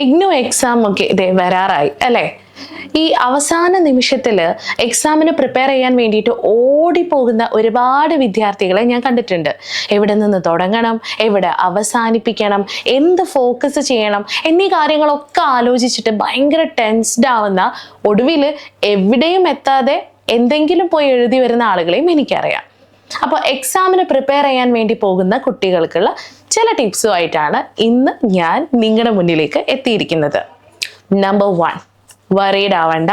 IGNOU exam ഒക്കെ ഇതേ വരാറായി അല്ലേ? ഈ അവസാന നിമിഷത്തിൽ എക്സാമിന് പ്രിപ്പയർ ചെയ്യാൻ വേണ്ടിയിട്ട് ഓടിപ്പോകുന്ന ഒരുപാട് വിദ്യാർത്ഥികളെ ഞാൻ കണ്ടിട്ടുണ്ട്. എവിടെ നിന്ന് തുടങ്ങണം എവിടെ അവസാനിപ്പിക്കണം എന്ത് ഫോക്കസ് ചെയ്യണം എന്നീ കാര്യങ്ങളൊക്കെ ആലോചിച്ചിട്ട് ഭയങ്കര ടെൻസ്ഡ് ആവുന്ന ഒടുവിൽ എവിടെയും എത്താതെ എന്തെങ്കിലും പോയി എഴുതി വരുന്ന ആളുകളെയും എനിക്കറിയാം. അപ്പോൾ എക്സാമിന് പ്രിപ്പയർ ചെയ്യാൻ വേണ്ടി പോകുന്ന കുട്ടികൾക്കുള്ള ചില ടിപ്സുമായിട്ടാണ് ഇന്ന് ഞാൻ നിങ്ങളുടെ മുന്നിലേക്ക് എത്തിയിരിക്കുന്നത്. നമ്പർ വൺ വറീഡ് ആവണ്ട.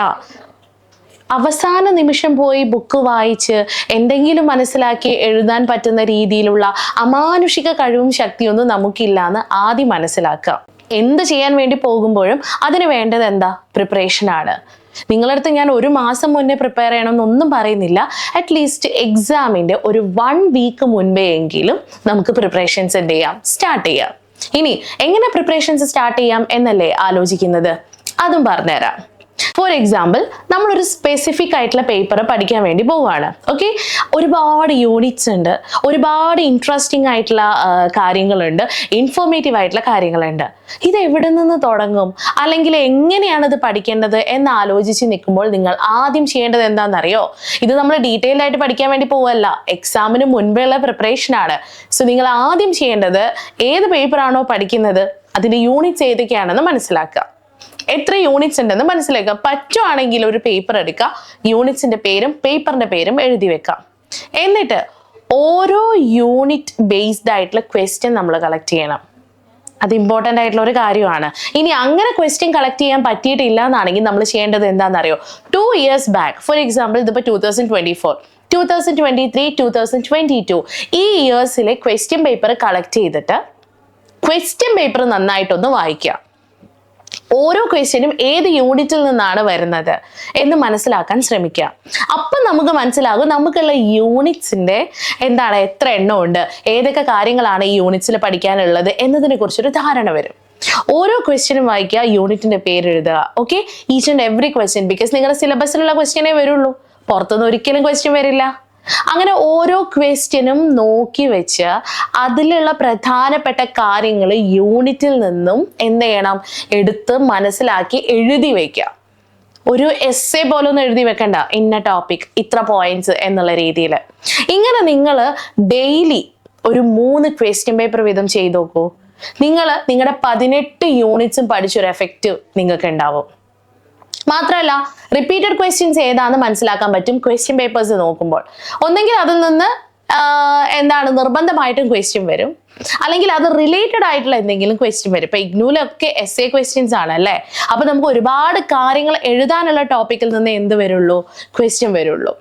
അവസാന നിമിഷം പോയി ബുക്ക് വായിച്ച് എന്തെങ്കിലും മനസ്സിലാക്കി എഴുതാൻ പറ്റുന്ന രീതിയിലുള്ള അമാനുഷിക കഴിവും ശക്തിയൊന്നും നമുക്കില്ല എന്ന് ആദ്യം മനസ്സിലാക്കുക. എന്ത് ചെയ്യാൻ വേണ്ടി പോകുമ്പോഴും അതിന് വേണ്ടത് എന്താ? പ്രിപ്പറേഷൻ ആണ്. നിങ്ങളടുത്ത് ഞാൻ ഒരു മാസം മുന്നേ പ്രിപ്പയർ ചെയ്യണമെന്നൊന്നും പറയുന്നില്ല. അറ്റ്ലീസ്റ്റ് എക്സാമിന്റെ ഒരു വൺ വീക്ക് മുൻപേ എങ്കിലും നമുക്ക് പ്രിപ്പറേഷൻസ് എന്ത് ചെയ്യാം? സ്റ്റാർട്ട് ചെയ്യാം. ഇനി എങ്ങനെ പ്രിപ്പറേഷൻസ് സ്റ്റാർട്ട് ചെയ്യാം എന്നല്ലേ ആലോചിക്കുന്നത്? അതും പറഞ്ഞുതരാം. ഫോർ എക്സാമ്പിൾ നമ്മളൊരു സ്പെസിഫിക് ആയിട്ടുള്ള പേപ്പർ പഠിക്കാൻ വേണ്ടി പോവുകയാണ് ഓക്കെ ഒരുപാട് യൂണിറ്റ്സ് ഉണ്ട്. ഒരുപാട് ഇൻട്രസ്റ്റിംഗ് ആയിട്ടുള്ള കാര്യങ്ങളുണ്ട്. ഇൻഫോർമേറ്റീവ് ആയിട്ടുള്ള കാര്യങ്ങളുണ്ട്. ഇത് എവിടെ നിന്ന് തുടങ്ങും? അല്ലെങ്കിൽ എങ്ങനെയാണ് ഇത് പഠിക്കേണ്ടത് എന്ന് ആലോചിച്ച് നിൽക്കുമ്പോൾ നിങ്ങൾ ആദ്യം ചെയ്യേണ്ടത് എന്താണെന്നറിയോ? ഇത് നമ്മൾ ഡീറ്റെയിൽ ആയിട്ട് പഠിക്കാൻ വേണ്ടി പോവല്ല. എക്സാമിന് മുൻപുള്ള പ്രിപ്പറേഷൻ ആണ്. സോ നിങ്ങൾ ആദ്യം ചെയ്യേണ്ടത് ഏത് പേപ്പറാണോ പഠിക്കുന്നത്? അതിന്റെ യൂണിറ്റ്സ് ഏതൊക്കെയാണെന്ന് മനസ്സിലാക്കുക. എത്ര യൂണിറ്റ്സ് ഉണ്ടെന്ന് മനസ്സിലാക്കുക. പറ്റുവാണെങ്കിൽ ഒരു പേപ്പർ എടുക്കുക. യൂണിറ്റ്സിന്റെ പേരും പേപ്പറിന്റെ പേരും എഴുതി വെക്കാം എന്നിട്ട് ഓരോ യൂണിറ്റ് ബേസ്ഡ് ആയിട്ടുള്ള ക്വസ്റ്റ്യൻ നമ്മൾ കളക്ട് ചെയ്യണം. അത് ഇമ്പോർട്ടന്റ് ആയിട്ടുള്ള ഒരു കാര്യമാണ്. ഇനി അങ്ങനെ ക്വസ്റ്റ്യൻ കളക്ട് ചെയ്യാൻ പറ്റിയിട്ടില്ല എന്നാണെങ്കിൽ നമ്മൾ ചെയ്യേണ്ടത് എന്താണെന്നറിയോ? Two years back for example ഇതിപ്പോൾ two thousand twenty four two thousand twenty three two thousand twenty two ഈ ഇയേഴ്സിലെ ക്വസ്റ്റ്യൻ പേപ്പർ കളക്ട് ചെയ്തിട്ട് ക്വസ്റ്റ്യൻ പേപ്പർ നന്നായിട്ടൊന്ന് വായിക്കുക. ഓരോ ക്വസ്റ്റ്യനും ഏത് യൂണിറ്റിൽ നിന്നാണ് വരുന്നത് എന്ന് മനസ്സിലാക്കാൻ ശ്രമിക്കുക. അപ്പം നമുക്ക് മനസ്സിലാകും നമുക്കുള്ള യൂണിറ്റ്സിന്റെ എന്താണ് എത്ര എണ്ണം ഉണ്ട് ഏതൊക്കെ കാര്യങ്ങളാണ് ഈ യൂണിറ്റ്സിൽ പഠിക്കാനുള്ളത് എന്നതിനെ കുറിച്ചൊരു ധാരണ വരും. ഓരോ ക്വസ്റ്റ്യനും വായിക്കുക യൂണിറ്റിന്റെ പേര് എഴുതുക okay each and every question because നിങ്ങളുടെ സിലബസിലുള്ള ക്വസ്റ്റ്യനേ വരുള്ളൂ. പുറത്തുനിന്ന് ഒരിക്കലും ക്വസ്റ്റ്യൻ വരില്ല. അങ്ങനെ ഓരോ ക്വസ്റ്റ്യനും നോക്കി വെച്ച് അതിലുള്ള പ്രധാനപ്പെട്ട കാര്യങ്ങൾ യൂണിറ്റിൽ നിന്നും എന്ത് ചെയ്യണം? എടുത്ത് മനസ്സിലാക്കി എഴുതി വയ്ക്കുക ഒരു എസ് എ പോലെ ഒന്നും എഴുതി വെക്കണ്ട. ഇന്ന ടോപ്പിക് ഇത്ര പോയിന്റ്സ് എന്നുള്ള രീതിയിൽ ഇങ്ങനെ നിങ്ങൾ ഡെയിലി ഒരു മൂന്ന് ക്വസ്റ്റ്യൻ പേപ്പർ വീതം ചെയ്തു നോക്കൂ. നിങ്ങൾ നിങ്ങളുടെ പതിനെട്ട് യൂണിറ്റ്സും പഠിച്ചൊരു എഫക്റ്റ് നിങ്ങൾക്ക് ഉണ്ടാവും. മാത്രമല്ല റിപ്പീറ്റഡ് ക്വസ്റ്റ്യൻസ് ഏതാണെന്ന് മനസ്സിലാക്കാൻ പറ്റും ക്വസ്റ്റ്യൻ പേപ്പേഴ്സ് നോക്കുമ്പോൾ. ഒന്നെങ്കിൽ അതിൽ നിന്ന് എന്താണ് നിർബന്ധമായിട്ടും ക്വസ്റ്റ്യൻ വരും. അല്ലെങ്കിൽ അത് റിലേറ്റഡ് ആയിട്ടുള്ള എന്തെങ്കിലും ക്വസ്റ്റ്യൻ വരും. ഇപ്പൊ ഇഗ്നൂലൊക്കെ എസ് എ ക്വസ്റ്റ്യൻസ് ആണ് അല്ലേ? അപ്പൊ നമുക്ക് ഒരുപാട് കാര്യങ്ങൾ എഴുതാനുള്ള ടോപ്പിക്കിൽ നിന്ന് എന്ത് വരുള്ളൂ? ക്വസ്റ്റ്യൻ വരുള്ളൂ.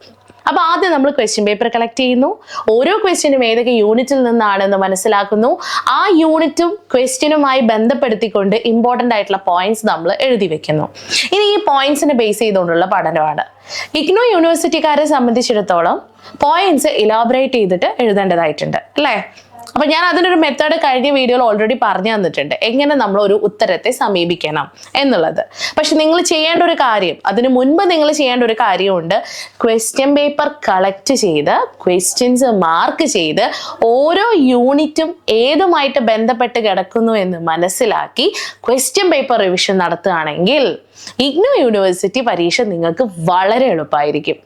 അപ്പൊ ആദ്യം നമ്മൾ ക്വസ്റ്റ്യൻ പേപ്പർ കളക്ട് ചെയ്യുന്നു. ഓരോ ക്വസ്റ്റ്യനും ഏതൊക്കെ യൂണിറ്റിൽ നിന്നാണെന്ന് മനസ്സിലാക്കുന്നു. ആ യൂണിറ്റും ക്വസ്റ്റ്യനുമായി ബന്ധപ്പെടുത്തിക്കൊണ്ട് ഇമ്പോർട്ടന്റ് ആയിട്ടുള്ള പോയിന്റ്സ് നമ്മൾ എഴുതി വെക്കുന്നു. ഇനി ഈ പോയിന്റ്സിനെ ബേസ് ചെയ്തുകൊണ്ടുള്ള പഠനമാണ്. ഇഗ്നോ യൂണിവേഴ്സിറ്റിക്കാരെ സംബന്ധിച്ചിടത്തോളം പോയിന്റ്സ് ഇലാബറേറ്റ് ചെയ്തിട്ട് എഴുതേണ്ടതായിട്ടുണ്ട്. അല്ലേ? അപ്പൊ ഞാൻ അതിനൊരു മെത്തേഡ് കഴിഞ്ഞ വീഡിയോയിൽ ഓൾറെഡി പറഞ്ഞു തന്നിട്ടുണ്ട്. എങ്ങനെ നമ്മൾ ഒരു ഉത്തരത്തെ സമീപിക്കണം എന്നുള്ളത്. പക്ഷെ നിങ്ങൾ ചെയ്യേണ്ട ഒരു കാര്യം അതിനു മുൻപ് നിങ്ങൾ ചെയ്യേണ്ട ഒരു കാര്യമുണ്ട്. ക്വസ്റ്റ്യൻ പേപ്പർ കളക്ട് ചെയ്ത് ക്വസ്റ്റ്യൻസ് മാർക്ക് ചെയ്ത് ഓരോ യൂണിറ്റും ഏതുമായിട്ട് ബന്ധപ്പെട്ട് കിടക്കുന്നു എന്ന് മനസ്സിലാക്കി ക്വസ്റ്റ്യൻ പേപ്പർ റിവിഷൻ നടത്തുകയാണെങ്കിൽ ഇഗ്നോ യൂണിവേഴ്സിറ്റി പരീക്ഷ നിങ്ങൾക്ക് വളരെ എളുപ്പമായിരിക്കും.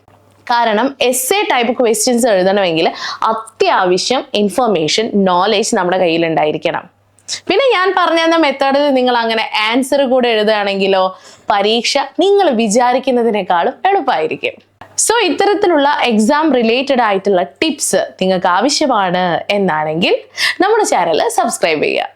കാരണം എസ് എ ടൈപ്പ് ക്വസ്റ്റ്യൻസ് എഴുതണമെങ്കിൽ അത്യാവശ്യം ഇൻഫർമേഷൻ നോളേജ് നമ്മുടെ കയ്യിൽ ഉണ്ടായിരിക്കണം. പിന്നെ ഞാൻ പറഞ്ഞ മെത്തേഡിൽ നിങ്ങൾ അങ്ങനെ ആൻസർ കൂടെ എഴുതുകയാണെങ്കിലോ പരീക്ഷ നിങ്ങൾ വിചാരിക്കുന്നതിനേക്കാളും എളുപ്പമായിരിക്കും. സോ ഇത്തരത്തിലുള്ള എക്സാം റിലേറ്റഡ് ആയിട്ടുള്ള ടിപ്സ് നിങ്ങൾക്ക് ആവശ്യമാണ് എന്നാണെങ്കിൽ നമ്മുടെ ചാനൽ സബ്സ്ക്രൈബ് ചെയ്യുക.